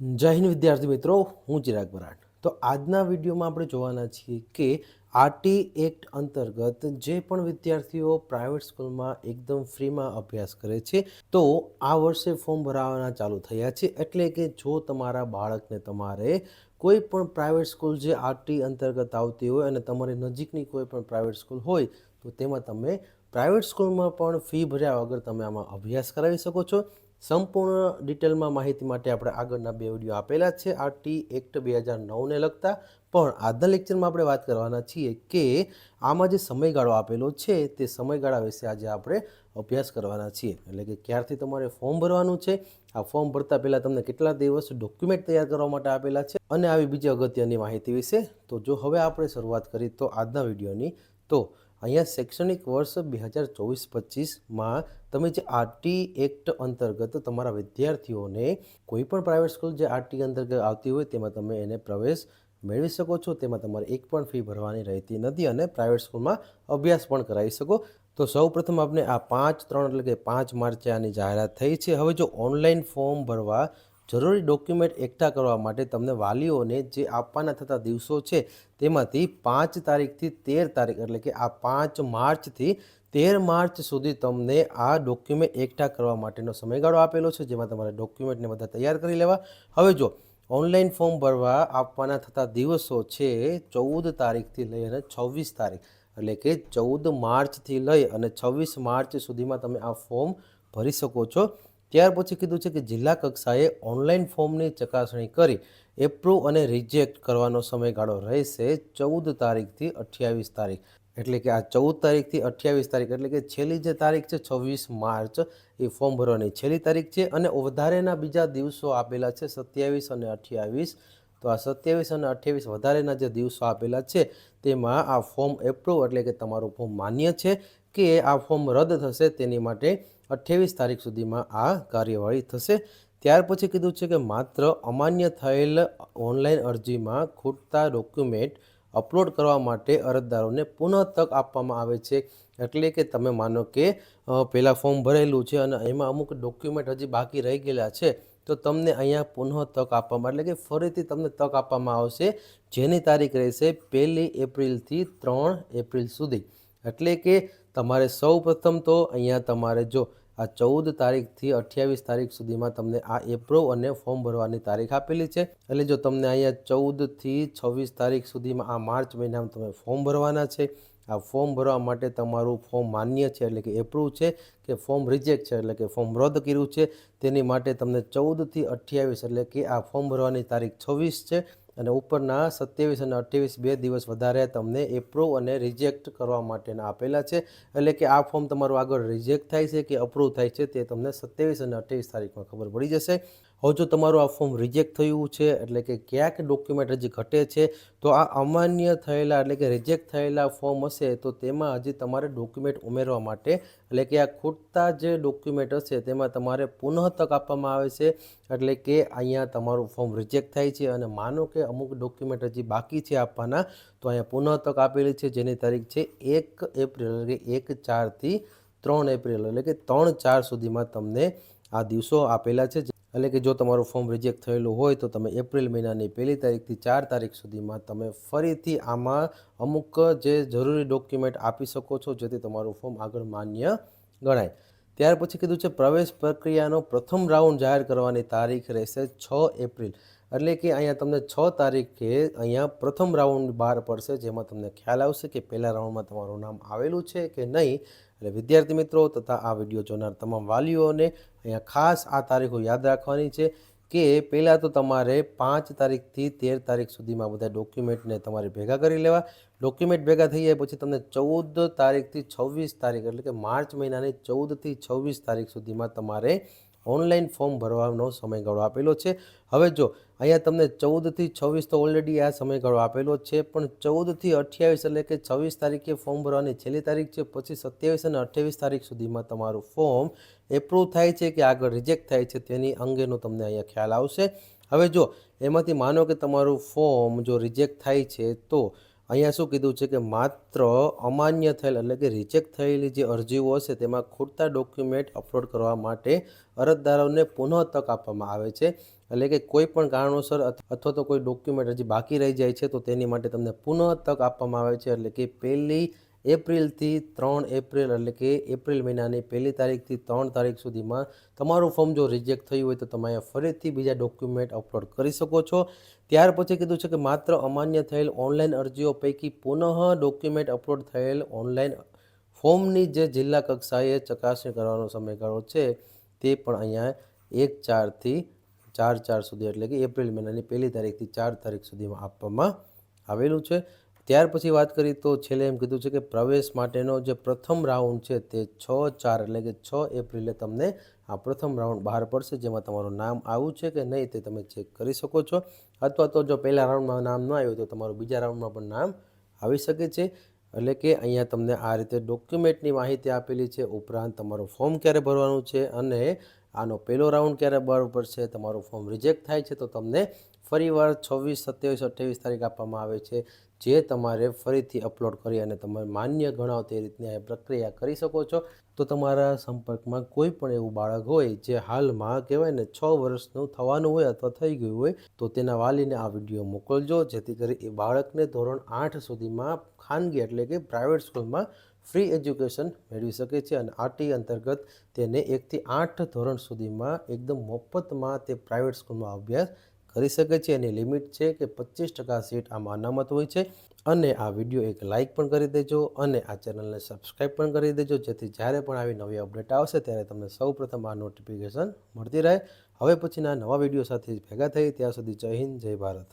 જય હિન્દ વિદ્યાર્થી મિત્રો, હું ચિરાગ બરાટ તો આજના વિડીયોમાં આપણે જોવાના છીએ કે આરટી એક્ટ અંતર્ગત જે પણ વિદ્યાર્થીઓ પ્રાઇવેટ સ્કૂલમાં એકદમ ફ્રીમાં અભ્યાસ કરે છે, તો આ વર્ષે ફોર્મ ભરાવાના ચાલુ થયા છે. એટલે કે જો તમારા બાળકને તમારે કોઈ પણ પ્રાઇવેટ સ્કૂલ જે આરટી અંતર્ગત આવતી હોય અને તમારી નજીકની કોઈ પણ પ્રાઇવેટ સ્કૂલ હોય, તો તેમાં તમે પ્રાઇવેટ સ્કૂલમાં પણ ફી ભર્યા વગર તમે આમાં અભ્યાસ કરાવી શકો છો. સંપૂર્ણ ડિટેલમાં માહિતી માટે આપણે આગળના બે વીડિયો આપેલા છે. આ ટી એક્ટ બે હજાર નવને લગતા. પણ આજના લેક્ચરમાં આપણે વાત કરવાના છીએ કે આમાં જે સમયગાળો આપેલો છે તે સમયગાળા વિશે આજે આપણે અભ્યાસ કરવાના છીએ. એટલે કે ક્યારથી તમારે ફોર્મ ભરવાનું છે? આ ફોર્મ ભરતા પહેલાં તમને કેટલા દિવસ ડોક્યુમેન્ટ તૈયાર કરવા માટે આપેલા છે? અને આવી બીજી અગત્યની માહિતી વિશે. તો જો હવે આપણે શરૂઆત કરી તો આજના વિડીયોની તો અહીંયા શૈક્ષણિક વર્ષ બે હજાર ચોવીસ પચીસમાં તમે જે આરટી એક્ટ અંતર્ગત તમારા વિદ્યાર્થીઓને કોઈ પણ પ્રાઇવેટ સ્કૂલ જે આરટી અંતર્ગત આવતી હોય તેમાં તમે એને પ્રવેશ મેળવી શકો છો. તેમાં તમારે એક પણ ફી ભરવાની રહેતી નથી અને પ્રાઇવેટ સ્કૂલમાં અભ્યાસ પણ કરાવી શકો. તો સૌ પ્રથમ આપણે આ પાંચ ત્રણ એટલે કે પાંચ માર્ચે આની જાહેરાત થઈ છે. હવે જો ઓનલાઈન ફોર્મ ભરવા જરૂરી ડોક્યુમેન્ટ એકઠા કરવા માટે તમને વાલીઓને જે આપવાના થતા દિવસો છે, તેમાંથી પાંચ તારીખથી તેર તારીખ એટલે કે આ પાંચ માર્ચથી તેર માર્ચ સુધી તમને આ ડોક્યુમેન્ટ એકઠા કરવા માટેનો સમયગાળો આપેલો છે, જેમાં તમારે ડોક્યુમેન્ટને બધા તૈયાર કરી લેવા. હવે જો ઓનલાઈન ફોર્મ ભરવા આપવાના થતા દિવસો છે, ચૌદ તારીખથી લઈ અને છવ્વીસ તારીખ એટલે કે ચૌદ માર્ચથી લઈ અને છવ્વીસ માર્ચ સુધીમાં તમે આ ફોર્મ ભરી શકો છો. ત્યાર પછી કીધું છે કે જિલ્લા કક્ષાએ ઓનલાઈન ફોર્મની ચકાસણી કરી એપ્રુવ અને રિજેક્ટ કરવાનો સમયગાળો રહેશે ચૌદ તારીખથી અઠ્યાવીસ તારીખ. એટલે કે આ ચૌદ તારીખથી અઠ્યાવીસ તારીખ, એટલે કે છેલ્લી જે તારીખ છે છવ્વીસ માર્ચ, એ ફોર્મ ભરવાની છેલ્લી તારીખ છે અને વધારેના બીજા દિવસો આપેલા છે સત્યાવીસ અને અઠ્યાવીસ. તો આ સત્યાવીસ અને અઠ્યાવીસ વધારેના જે દિવસો આપેલા છે, તેમાં આ ફોર્મ એપ્રુવ એટલે કે તમારું ફોર્મ માન્ય છે કે આ ફોર્મ રદ થશે તેની માટે અઠ્યાવીસ તારીખ સુધીમાં આ કાર્યવાહી થશે. ત્યાર પછી કીધું છે કે માત્ર અમાન્ય થયેલ ઓનલાઈન અરજીમાં ખૂટતા ડોક્યુમેન્ટ અપલોડ કરવા માટે અરજદારોને પુનઃ તક આપવામાં આવે છે. એટલે કે તમે માનો કે પહેલાં ફોર્મ ભરેલું છે અને એમાં અમુક ડોક્યુમેન્ટ હજી બાકી રહી ગયેલા છે. તો તમને અહીંયા પુનઃ તક આપવામાં એટલે કે ફરીથી તમને તક આપવામાં આવશે. જેની તારીખ રહેશે પહેલી એપ્રિલથી ત્રણ એપ્રિલ સુધી. એટલે કે તમારે સૌ પ્રથમ તો અહીંયા તમારે જો આ ચૌદ તારીખથી અઠ્યાવીસ તારીખ સુધીમાં તમને આ એપ્રુવ અને ફોર્મ ભરવાની તારીખ આપેલી છે. એટલે જો તમને અહીંયા ચૌદથી છવ્વીસ તારીખ સુધીમાં આ માર્ચ મહિનામાં તમે ફોર્મ ભરવાના છે. આ ફોર્મ ભરવા માટે તમારું ફોર્મ માન્ય છે, એટલે કે એપ્રુવ છે, કે ફોર્મ રિજેક્ટ છે, એટલે કે ફોર્મ રદ કર્યું છે, તેની માટે તમને ચૌદથી અઠ્યાવીસ, એટલે કે આ ફોર્મ ભરવાની તારીખ છવ્વીસ છે, અને ઉપરના સત્યાવીસ અને અઠ્યાવીસ બે દિવસ વધારે તમને એપ્રુવ અને રિજેક્ટ કરવા માટેના આપેલા છે, એટલે કે આ ફોર્મ તમારું આગળ રિજેક્ટ થાય છે કે અપ્રૂવ થાય છે તે તમને સત્યાવીસ અને અઠ્યાવીસ તારીખમાં ખબર પડી જશે. હવે જો તમારું આ ફોર્મ રિજેક્ટ થયું છે, એટલે કે ક્યાંક ડોક્યુમેન્ટ હજી ઘટે છે, તો આ અમાન્ય થયેલા એટલે કે રિજેક્ટ થયેલા ફોર્મ હશે, તો તેમાં હજી તમારે ડોક્યુમેન્ટ ઉમેરવા માટે, એટલે કે આ ખૂટતા જે ડોક્યુમેન્ટ હશે તેમાં તમારે પુનઃ તક આપવામાં આવે છે, એટલે કે અહીંયા તમારું ફોર્મ રિજેક્ટ થાય છે, અને માનો કે અમુક ડોક્યુમેન્ટ હજી બાકી છે આપવાના, તો અહીંયા પુનઃ તક આપેલી છે, જેની તારીખ છે એક એપ્રિલ, એટલે કે એક ચારથી ત્રણ એપ્રિલ, એટલે કે ત્રણ ચાર સુધીમાં તમને આ દિવસો આપેલા છે. એટલે કે જો તમારું ફોર્મ રિજેક્ટ થયેલું હોય તો તમે એપ્રિલ મહિનાની પહેલી તારીખથી ચાર તારીખ સુધીમાં તમે ફરીથી આમાં અમુક જે જરૂરી ડોક્યુમેન્ટ આપી શકો છો, જેથી તમારું ફોર્મ આગળ માન્ય ગણાય. ત્યાર પછી કીધું છે, પ્રવેશ પ્રક્રિયાનો પ્રથમ રાઉન્ડ જાહેર કરવાની તારીખ રહેશે છ એપ્રિલ. એટલે કે અહીંયા તમને છ તારીખે અહીંયા પ્રથમ રાઉન્ડ બહાર પડશે, જેમાં તમને ખ્યાલ આવશે કે પહેલા રાઉન્ડમાં તમારું નામ આવેલું છે કે નહીં. એટલે વિદ્યાર્થી મિત્રો તથા આ વીડિયો જોનાર તમામ વાલીઓને અહીંયા ખાસ આ તારીખો યાદ રાખવાની છે કે પહેલાં તો તમારે પાંચ તારીખથી તેર તારીખ સુધીમાં બધા ડોક્યુમેન્ટને તમારે ભેગા કરી લેવા. ડોક્યુમેન્ટ ભેગા થઈ જાય પછી તમને ચૌદ તારીખથી છવ્વીસ તારીખ એટલે કે માર્ચ મહિનાની ચૌદથી છવ્વીસ તારીખ સુધીમાં તમારે ઓનલાઈન ફોર્મ ભરવાનો સમયગાળો આપેલો છે. હવે જો, અહીંયા તમને ચૌદથી છવ્વીસ તો ઓલરેડી આ સમયગાળો આપેલો છે, પણ ચૌદથી અઠ્યાવીસ એટલે કે છવ્વીસ તારીખે ફોર્મ ભરવાની છેલ્લી તારીખ છે, પછી સત્યાવીસ અને અઠ્યાવીસ તારીખ સુધીમાં તમારું ફોર્મ એપ્રુવ થાય છે કે આગળ રિજેક્ટ થાય છે તેની અંગેનો તમને અહીંયા ખ્યાલ આવશે. હવે જો, એમાંથી માનો કે તમારું ફોર્મ જો રિજેક્ટ થાય છે તો અહીંયા શું કીધું છે કે માત્ર અમાન્ય થયેલ એટલે કે રિજેક્ટ થયેલી જે અરજીઓ હશે તેમાં ખૂટતા ડોક્યુમેન્ટ અપલોડ કરવા માટે અરજદારોને પુનઃ તક આપવામાં આવે છે. એટલે કે કોઈ પણ કારણોસર અથવા તો કોઈ ડોક્યુમેન્ટ હજી બાકી રહી જાય છે તો તેની માટે તમને પુનઃ તક આપવામાં આવે છે. એટલે કે પહેલી એપ્રિલથી ત્રણ એપ્રિલ એટલે કે એપ્રિલ મહિનાની પહેલી તારીખથી ત્રણ તારીખ સુધીમાં તમારું ફોર્મ જો રિજેક્ટ થયું હોય તો તમે અહીંયા ફરીથી બીજા ડોક્યુમેન્ટ અપલોડ કરી શકો છો. ત્યાર પછી કીધું છે કે માત્ર અમાન્ય થયેલ ઓનલાઈન અરજીઓ પૈકી પુનઃ ડોક્યુમેન્ટ અપલોડ થયેલ ઓનલાઈન ફોર્મની જે જિલ્લા કક્ષાએ ચકાસણી કરવાનો સમયગાળો છે, તે પણ અહીંયા એક ચારથી ચાર ચાર સુધી એટલે કે એપ્રિલ મહિનાની પહેલી તારીખથી ચાર તારીખ સુધીમાં આપવામાં આવેલું છે. ત્યાર પછી વાત કરી તો છેલ્લે એમ કીધું છે કે પ્રવેશ માટેનો જે પ્રથમ રાઉન્ડ છે, તે છ ચાર એટલે કે છ એપ્રિલે તમને આ પ્રથમ રાઉન્ડ બહાર પડશે, જેમાં તમારું નામ આવ્યું છે કે નહીં તે તમે ચેક કરી શકો છો. અથવા તો જો પહેલા રાઉન્ડમાં નામ ન આવ્યું તો તમારું બીજા રાઉન્ડમાં પણ નામ આવી શકે છે. એટલે કે અહીંયા તમને આ રીતે ડોક્યુમેન્ટની માહિતી આપેલી છે. ઉપરાંત તમારું ફોર્મ ક્યારે ભરવાનું છે અને આનો પહેલો રાઉન્ડ ક્યારે બહાર પડશે, તમારું ફોર્મ રિજેક્ટ થાય છે તો તમને ફરીવાર છવ્વીસ, સત્યાવીસ, અઠ્યાવીસ તારીખ આપવામાં આવે છે, જે તમારે ફરીથી અપલોડ કરી અને તમે માન્ય ગણાવ તે રીતની આ પ્રક્રિયા કરી શકો છો. તો તમારા સંપર્કમાં કોઈ પણ એવું બાળક હોય જે હાલમાં કહેવાય ને છ વર્ષનું થવાનું હોય અથવા થઈ ગયું હોય, તો તેના વાલીને આ વીડિયો મોકલજો, જેથી કરી એ બાળકને ધોરણ આઠ સુધીમાં ખાનગી એટલે કે પ્રાઇવેટ સ્કૂલમાં ફ્રી એજ્યુકેશન મેળવી શકે છે અને આરટી અંતર્ગત તેને એકથી આઠ ધોરણ સુધીમાં એકદમ મફતમાં તે પ્રાઇવેટ સ્કૂલમાં અભ્યાસ કરી શકે છે. એની લિમિટ છે કે પચીસ ટકા સીટ આમાં અનામત હોય છે. અને આ વીડિયો એક લાઇક પણ કરી દેજો અને આ ચેનલને સબસ્ક્રાઈબ પણ કરી દેજો. જેથી જ્યારે પણ આવી નવી અપડેટ આવશે ત્યારે તમને સૌ પ્રથમ આ નોટિફિકેશન મળતી રહે. હવે પછીના નવા વીડિયો સાથે ભેગા થઈ. ત્યાં સુધી જય હિન્દ, જય ભારત.